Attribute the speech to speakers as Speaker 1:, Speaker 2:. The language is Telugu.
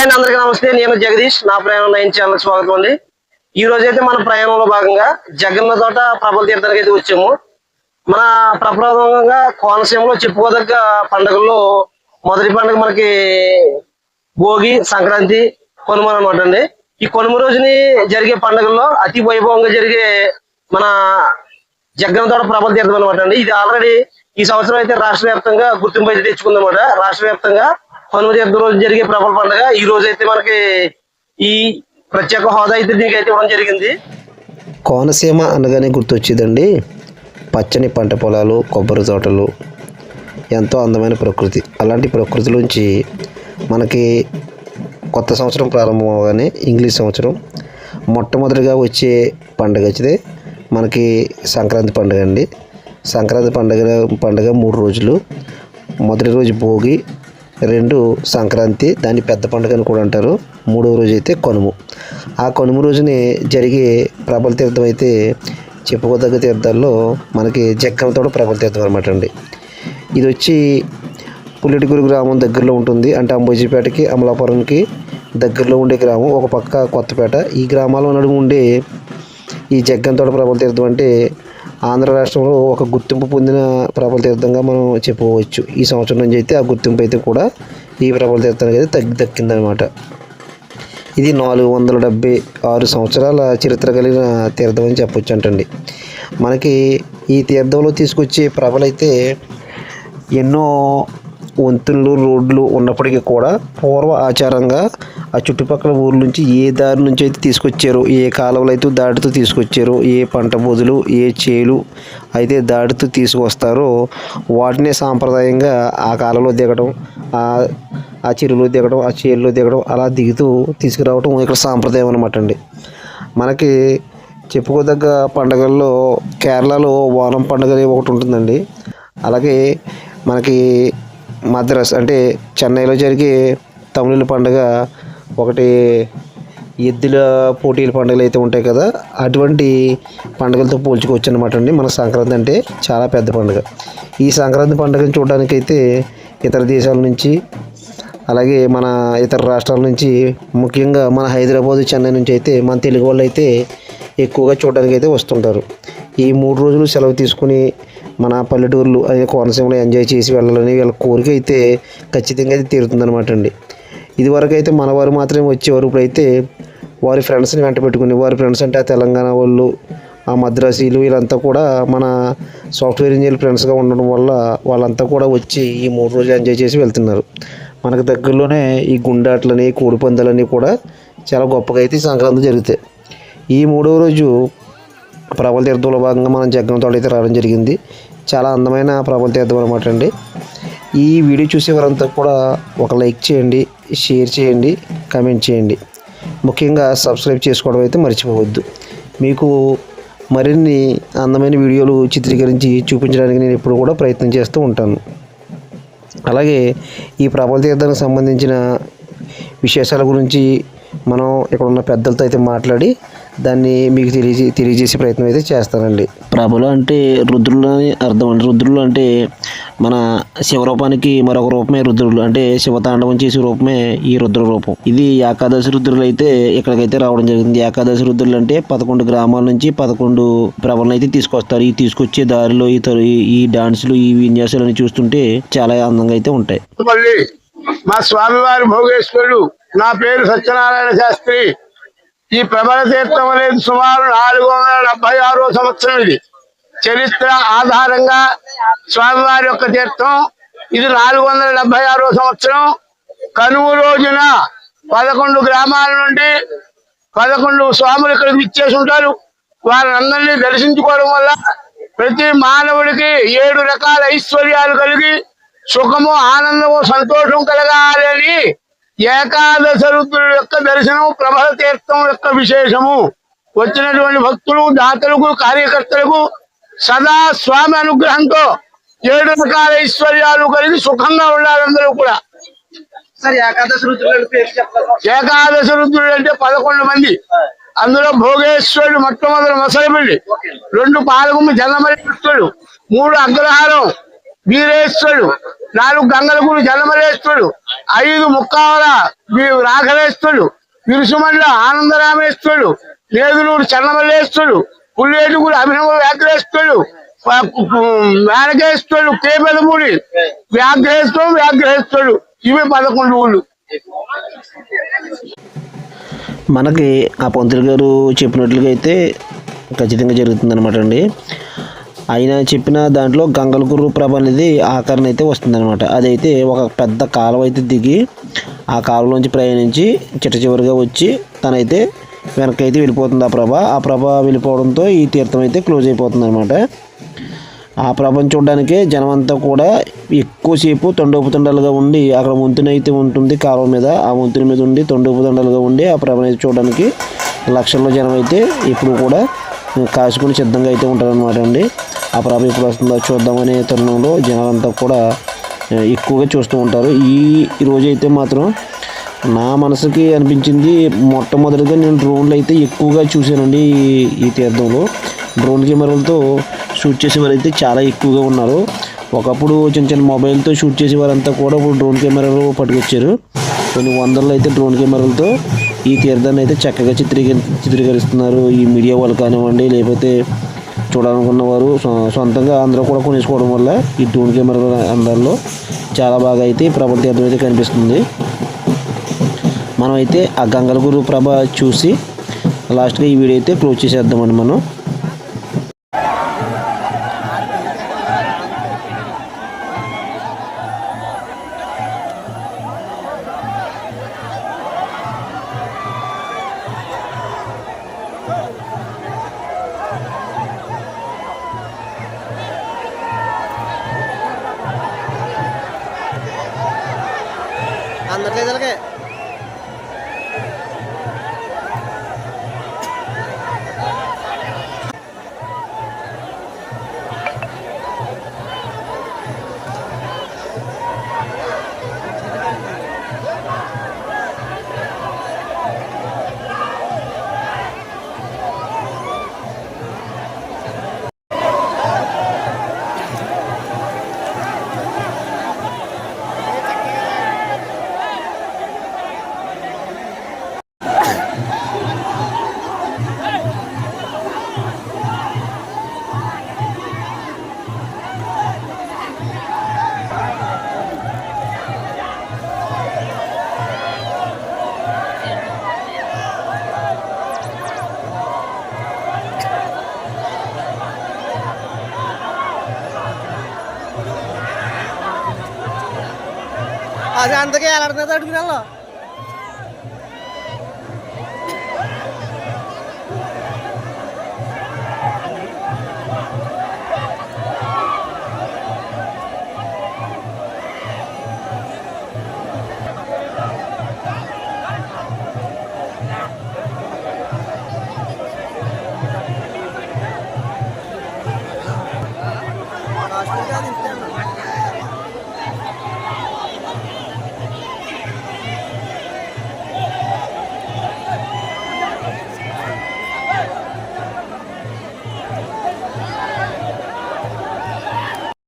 Speaker 1: అండ్ అందరికీ నమస్తే. నేను జగదీష్. నా ప్రయాణం నైన్ ఛానల్ స్వాగతం అండి. ఈ రోజు అయితే మన ప్రయాణంలో భాగంగా జగన్న తోట ప్రబల తీర్థానికి అయితే వచ్చాము. మన ప్రప్రథమంగా కోనసీమలో చెప్పుకోదగ్గ పండుగల్లో మొదటి పండుగ మనకి భోగి సంక్రాంతి కొనుమ అనమాట అండి. ఈ కొనుమ రోజుని జరిగే పండుగల్లో అతి వైభవంగా జరిగే మన జగన్న తోట ప్రబల తీర్థం అనమాట అండి. ఇది ఆల్రెడీ ఈ సంవత్సరం అయితే రాష్ట్ర వ్యాప్తంగా గుర్తింపు అయితే తెచ్చుకుందన్నమాట. రాష్ట్ర వ్యాప్తంగా కనుమ తీర్థం రోజు జరిగే ప్రబల పండుగ. ఈ రోజు అయితే మనకి ఈ ప్రత్యేక హోదా అయితే దీనికి అయితే ఇవ్వడం జరిగింది.
Speaker 2: కోనసీమ అనగానే గుర్తొచ్చేదండి. పచ్చని పంట పొలాలు కొబ్బరి తోటలు ఎంతో అందమైన ప్రకృతి. అలాంటి ప్రకృతిలోంచి మనకి కొత్త సంవత్సరం ప్రారంభం అవగానే ఇంగ్లీష్ సంవత్సరం మొట్టమొదటిగా వచ్చే పండుగ వచ్చితే మనకి సంక్రాంతి పండుగ అండి. సంక్రాంతి పండుగ పండుగ మూడు రోజులు. మొదటి రోజు భోగి రెండు సంక్రాంతి దాన్ని పెద్ద పండుగ అని కూడా అంటారు. మూడవ రోజు అయితే కనుము. ఆ కనుము రోజునే జరిగే ప్రబల తీర్థం అయితే చెప్పుకోదగ్గ తీర్థాల్లో మనకి జగ్గంతోడ ప్రబల తీర్థం అనమాట అండి. ఇది వచ్చి పుల్లెటిగురు గ్రామం దగ్గరలో ఉంటుంది. అంటే అంబోజీపేటకి అమలాపురంకి దగ్గరలో ఉండే గ్రామం. ఒక పక్క కొత్తపేట. ఈ గ్రామాల నడుము ఉండే ఈ జగ్గంతోట ప్రబల తీర్థం అంటే ఆంధ్ర రాష్ట్రంలో ఒక గుర్తింపు పొందిన ప్రబల తీర్థంగా మనం చెప్పుకోవచ్చు. ఈ సంవత్సరం నుంచి అయితే ఆ గుర్తింపు అయితే కూడా ఈ ప్రబల తీర్థానికి అయితే తగ్గి దక్కిందనమాట ఇది నాలుగు వందల డెబ్బై ఆరు సంవత్సరాల చరిత్ర కలిగిన తీర్థం అని చెప్పొచ్చు అంటండి. మనకి ఈ తీర్థంలో తీసుకొచ్చే ప్రభలైతే ఎన్నో వంతులు రోడ్లు ఉన్నప్పటికీ కూడా పూర్వ ఆచారంగా ఆ చుట్టుపక్కల ఊర్ల నుంచి ఏ దారి నుంచి అయితే తీసుకొచ్చారో ఏ కాలువలు అయితే దాటుతూ తీసుకొచ్చారో ఏ పంట బొదులు ఏ చేలు అయితే దాటుతూ తీసుకొస్తారో వాటినే సాంప్రదాయంగా ఆ కాలంలో దిగడం ఆ ఆ చెరువులో దిగడం ఆ చేరులో దిగడం అలా దిగుతూ తీసుకురావడం ఇక్కడ సాంప్రదాయం అనమాట అండి. మనకి చెప్పుకోదగ్గ పండగల్లో కేరళలో ఓనం పండుగ అనేది ఒకటి ఉంటుందండి. అలాగే మనకి మద్రాస్ అంటే చెన్నైలో జరిగే తమిళ పండుగ ఒకటి ఎద్దుల పోటీల పండుగలు అయితే ఉంటాయి కదా అటువంటి పండుగలతో పోల్చుకోవచ్చు అనమాట అండి. మన సంక్రాంతి అంటే చాలా పెద్ద పండుగ. ఈ సంక్రాంతి పండుగను చూడడానికైతే ఇతర దేశాల నుంచి అలాగే మన ఇతర రాష్ట్రాల నుంచి ముఖ్యంగా మన హైదరాబాద్ చెన్నై నుంచి అయితే మన తెలుగు వాళ్ళు అయితే ఎక్కువగా చూడడానికి అయితే వస్తుంటారు. ఈ మూడు రోజులు సెలవు తీసుకుని మన పల్లెటూర్లు అనే కోనసీమలో ఎంజాయ్ చేసి వెళ్ళాలని వీళ్ళ కోరిక అయితే ఖచ్చితంగా అయితే తీరుతుందనమాట అండి. ఇదివరకు అయితే మన వారు మాత్రమే వచ్చేవారు. ఇప్పుడైతే వారి ఫ్రెండ్స్ని వెంట పెట్టుకుని వారి ఫ్రెండ్స్ అంటే ఆ తెలంగాణ వాళ్ళు ఆ మద్రాసీలు వీళ్ళంతా కూడా మన సాఫ్ట్వేర్ ఇంజనీర్ ఫ్రెండ్స్గా ఉండడం వల్ల వాళ్ళంతా కూడా వచ్చి ఈ మూడు రోజులు ఎంజాయ్ చేసి వెళ్తున్నారు. మనకు దగ్గరలోనే ఈ గుండాట్లని కోడిపందాలని కూడా చాలా గొప్పగా అయితే సంక్రాంతి జరుగుతాయి ఈ మూడవ రోజు ప్రబల తీర్థంలో భాగంగా మనం జగ్గన అయితే రావడం జరిగింది. చాలా అందమైన ప్రబల తీర్థం అనమాట అండి. ఈ వీడియో చూసేవారంతా కూడా ఒక లైక్ చేయండి షేర్ చేయండి కామెంట్ చేయండి. ముఖ్యంగా సబ్స్క్రైబ్ చేసుకోవడం అయితే మర్చిపోవద్దు. మీకు మరిన్ని అందమైన వీడియోలు చిత్రీకరించి చూపించడానికి నేను ఎప్పుడు కూడా ప్రయత్నం చేస్తూ ఉంటాను. అలాగే ఈ ప్రబల తీర్థానికి సంబంధించిన విశేషాల గురించి మనం ఇక్కడ ఉన్న పెద్దలతో అయితే మాట్లాడి దాన్ని మీకు తెలియజే తెలియజేసే ప్రయత్నం అయితే చేస్తానండి.
Speaker 3: ప్రభలు అంటే రుద్రులు అని అర్థం అండి. రుద్రులు అంటే మన శివరూపానికి మరొక రూపమే రుద్రులు. అంటే శివతాండవం చేసే రూపమే ఈ రుద్ర రూపం. ఇది ఏకాదశి రుద్రులు అయితే ఇక్కడికైతే రావడం జరిగింది. ఏకాదశి రుద్రులు అంటే పదకొండు గ్రామాల నుంచి పదకొండు ప్రభలను అయితే తీసుకొస్తారు. ఈ తీసుకొచ్చే దారిలో ఈ ఈ- డాన్సులు ఈ విన్యాసాలు చూస్తుంటే చాలా అందంగా అయితే ఉంటాయి.
Speaker 4: మళ్ళీ మా స్వామివారి భోగేశ్వరుడు. నా పేరు సత్యనారాయణ శాస్త్రి. ఈ ప్రబల తీర్థం అనేది సుమారు నాలుగు వందల డెబ్బై ఆరో సంవత్సరం ఇది. చరిత్ర ఆధారంగా స్వామివారి యొక్క తీర్థం ఇది నాలుగు వందల డెబ్బై ఆరో సంవత్సరం. కనువు రోజున పదకొండు గ్రామాల నుండి పదకొండు స్వాములు ఇక్కడికి ఇచ్చేసి ఉంటారు. వారందరినీ దర్శించుకోవడం వల్ల ప్రతి మానవుడికి ఏడు రకాల ఐశ్వర్యాలు కలిగి సుఖము ఆనందము సంతోషం కలగాలని ఏకాదశ రుద్రుల యొక్క దర్శనం ప్రభల తీర్థం యొక్క విశేషము. వచ్చినటువంటి భక్తులు దాతలకు కార్యకర్తలకు సదా స్వామి అనుగ్రహంతో ఏడు రకాల ఐశ్వర్యాలు కలిగి సుఖంగా ఉండాలి అందరూ కూడా.
Speaker 1: ఏకాదశి
Speaker 4: రుద్రుడు అంటే పదకొండు మంది. అందులో భోగేశ్వరుడు మొట్టమొదటి మొసలిపల్లి రెండు పాలగుమ్మి జనమలి కృష్ణుడు మూడు అగ్రహారం వీరేశ్వరుడు నాలుగు గంగలగూరు జలమలేస్తుడు ఐదు ముక్కావల వీ- రాఘవేస్తుడు విరుసుమండ్ల ఆనందరామేస్తుడు నేదులూరు చెన్నమల్లేస్తుడు పుల్లేటుగురు అభినవ వ్యాఘ్రేస్తుడు మేనకేస్తుడు కేపెదమూడి వ్యాఘ్రేస్తుడు వ్యాఘ్రేస్తుడు ఇవి పదకొండు ఊళ్ళు.
Speaker 2: మనకి ఆ పంతులు గారు చెప్పినట్లుగా అయితే ఖచ్చితంగా జరుగుతుంది అనమాట అండి. ఆయన చెప్పిన దాంట్లో గంగలగురు ప్రభ అనేది ఆకారం అయితే వస్తుందన్నమాట. అదైతే ఒక పెద్ద కాలువ అయితే దిగి ఆ కాలువలోంచి ప్రయాణించి చిట్ట చివరిగా వచ్చి తనైతే వెనకైతే వెళ్ళిపోతుంది ఆ ప్రభ. ఆ ప్రభ వెళ్ళిపోవడంతో ఈ తీర్థం అయితే క్లోజ్ అయిపోతుంది అనమాట ఆ ప్రభను చూడడానికి జనం అంతా కూడా ఎక్కువసేపు తొండోపుతండాలుగా ఉండి అక్కడ వంతెన ఉంటుంది కాలువ మీద. ఆ వంతెన మీద ఉండి తొండోపుతండాలుగా ఉండి ఆ ప్రభను అయితే చూడడానికి లక్షల్లో జనం అయితే ఇప్పుడు కూడా కాసుకుని సిద్ధంగా అయితే ఉంటారనమాట అండి. ఆ ప్రాబ్లం ఎప్పుడు వస్తుందో చూద్దామనే తరుణంలో జనాలంతా కూడా ఎక్కువగా చూస్తూ ఉంటారు. ఈ ఈ మాత్రం నా మనసుకి అనిపించింది మొట్టమొదటిగా నేను డ్రోన్లు అయితే ఎక్కువగా చూశానండి ఈ తీర్థంలో. డ్రోన్ కెమెరాలతో షూట్ చేసేవారు అయితే చాలా ఎక్కువగా ఉన్నారు. ఒకప్పుడు చిన్న చిన్న మొబైల్తో షూట్ చేసేవారంతా కూడా ఇప్పుడు డ్రోన్ కెమెరాలు పట్టుకొచ్చారు. కొన్ని వందల్లో అయితే డ్రోన్ కెమెరాలతో ఈ తీర్థాన్ని అయితే చక్కగా చిత్రీకరి చిత్రీకరిస్తున్నారు ఈ మీడియా వాళ్ళు కానివ్వండి లేకపోతే చూడాలనుకున్న వారు సొ- సొంతంగా అందరూ కూడా కొనేసుకోవడం వల్ల ఈ డూన్ కెమెరాల అందరిలో చాలా బాగా అయితే ఈ ప్రభల తీర్థం అయితే కనిపిస్తుంది. మనం అయితే ఆ గంగలగురు ప్రభ చూసి లాస్ట్గా ఈ వీడియో అయితే క్లోజ్ చేసేద్దామండి మనం
Speaker 5: അന്നത്തെ ഇതൊക്കെ അത് അന്തൊക്കെ അലർന്നത് എടുക്കണല്ലോ